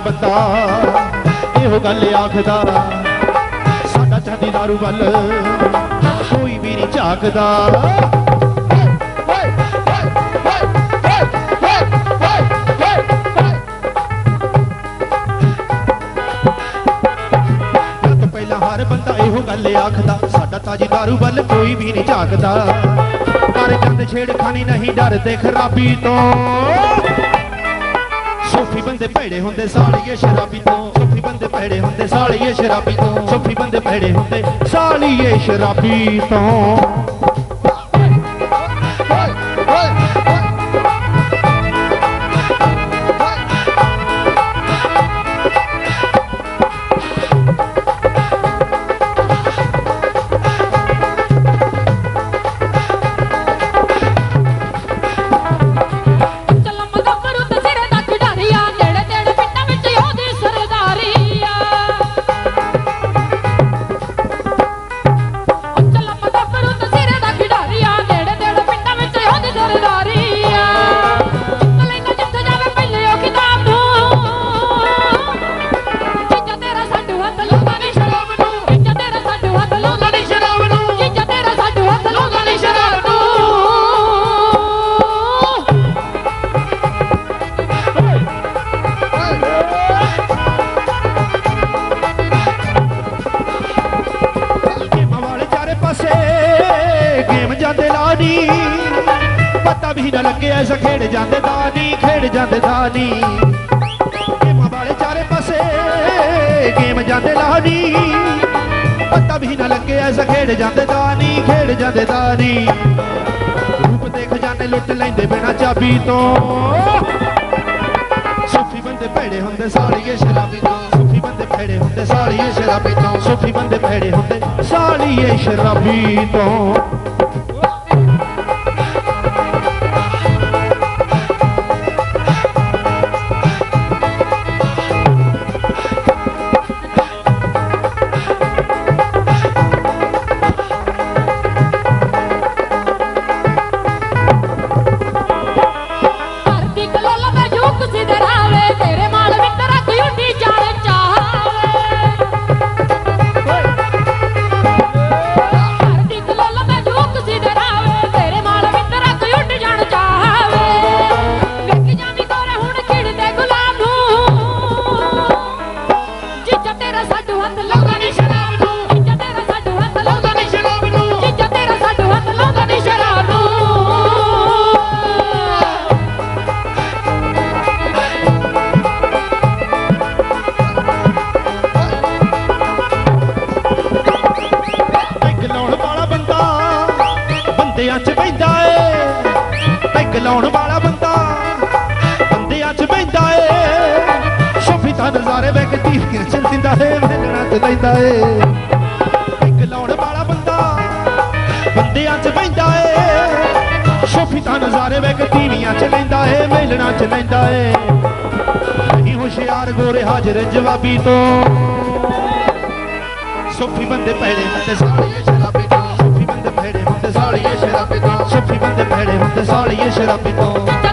ਬੰਦਾ, ਇਹੋ ਗੱਲ ਆਖਦਾ, ਸਾਡਾ ਚਾਂਦੀ ਦਾਰੂ ਵੱਲ ਕੋਈ ਵੀ ਨਹੀਂ ਝਾਕਦਾ। ਪਹਿਲਾਂ ਹਰ ਬੰਦਾ ਇਹੋ ਗੱਲ ਆਖਦਾ, ਸਾਡਾ ਤਾਜੀ ਦਾਰੂ ਵੱਲ ਕੋਈ ਵੀ ਨਹੀਂ ਝਾਕਦਾ। ਪਰ ਚੰਦ ਛੇੜਖਾਨੀ ਨਹੀਂ ਡਰਦੇ ਖਰਾਬੀ ਤੋਂ। ਸੋਫੀ ਬੰਦੇ ਭੈੜੇ ਹੁੰਦੇ ਸਾਲੀਏ ਸ਼ਰਾਬੀ ਤੋਂ। ਸੋਫੀ ਬੰਦੇ ਭੈੜੇ ਹੁੰਦੇ ਸਾਲੀਏ ਸ਼ਰਾਬੀ ਤੋਂ। ਸੋਫੀ ਬੰਦੇ ਭੈੜੇ ਹੁੰਦੇ ਸਾਲੀਏ ਸ਼ਰਾਬੀ ਤੋਂ। ਪਤਾ ਨਾ ਲੱਗੇ ਐਸਾ ਖੇਡ ਜਾਂਦੇ ਦਾਨੀ, ਖੇਡ ਜਾਂਦੇ ਦਾਨੀ। ਗੇਮਾਂ ਵਾਲੇ ਚਾਰੇ ਪਾਸੇ ਗੇਮ ਜਾਂਦੇ ਲਾਣੀ ਪਤਾ ਵੀ ਨਾ ਲੱਗੇ ਐਸਾ ਖੇਡ ਜਾਂਦੇ ਦਾਨੀ, ਖੇਡ ਜਾਂਦੇ ਦਾਨੀ। ਰੂਪ ਦੇਖ ਜਾਂਦੇ, ਲੁੱਟ ਲੈਂਦੇ ਬਿਨਾ ਚਾਬੀ ਤੋਂ। ਸੂਫੀ ਬੰਦੇ ਭੇੜੇ ਹੁੰਦੇ ਸਾਲੀਏ ਸ਼ਰਾਬੀ ਤੋਂ। ਸੂਫੀ ਬੰਦੇ ਭੇੜੇ ਹੁੰਦੇ ਸਾਲੀਏ ਸ਼ਰਾਬੀ ਤੋਂ। ਸੂਫੀ ਬੰਦੇ ਭੇੜੇ ਹੁੰਦੇ ਸਾਲੀਏ ਸ਼ਰਾਬੀ ਤੋਂ। ਏ ਲਾਉਣ ਵਾਲਾ ਬੰਦਾ। ਬੰਦਿਆਂ 'ਚ ਬੈਂਦਾ ਏ। ਸ਼ੋਫੀ ਤਾਂ ਨਜ਼ਾਰੇ ਵੇਖ ਟੀਵੀਆਂ 'ਚ ਦਿੰਦਾ ਏ, ਵੇਲਣਾ ਤੇ ਲੈਂਦਾ ਏ। ਪੈਗ ਲਾਉਣ ਵਾਲਾ ਬੰਦਾ ਬੰਦਿਆਂ 'ਚ ਬੈਂਦਾ ਏ। ਸ਼ੋਫੀ ਤਾਂ ਨਜ਼ਾਰੇ ਵੇਖ ਟੀਵੀਆਂ 'ਚ ਲੈਂਦਾ ਏ ਮੇਲਣਾ 'ਚ ਲੈਂਦਾ ਏ। ਨਹੀਂ ਹੁਸ਼ਿਆਰ ਗੋਰੇ ਹਾਜ਼ਰ ਜਵਾਬੀ ਤੋਂ। ਸੋਫੀ ਬੰਦੇ ਭੇੜੇ ਹੁੰਦੇ ਸਾਲੀਏ ਸ਼ਰਾਬੀ ਸਾਲੀਏ ਸ਼ਰਾਬੀ ਤੋਂ। ਸੋਫੀ ਬੰਦੇ ਭੇੜੇ ਹੁੰਦੇ ਸਾਲੀਏ ਸ਼ਰਾਬੀ ਤੋਂ।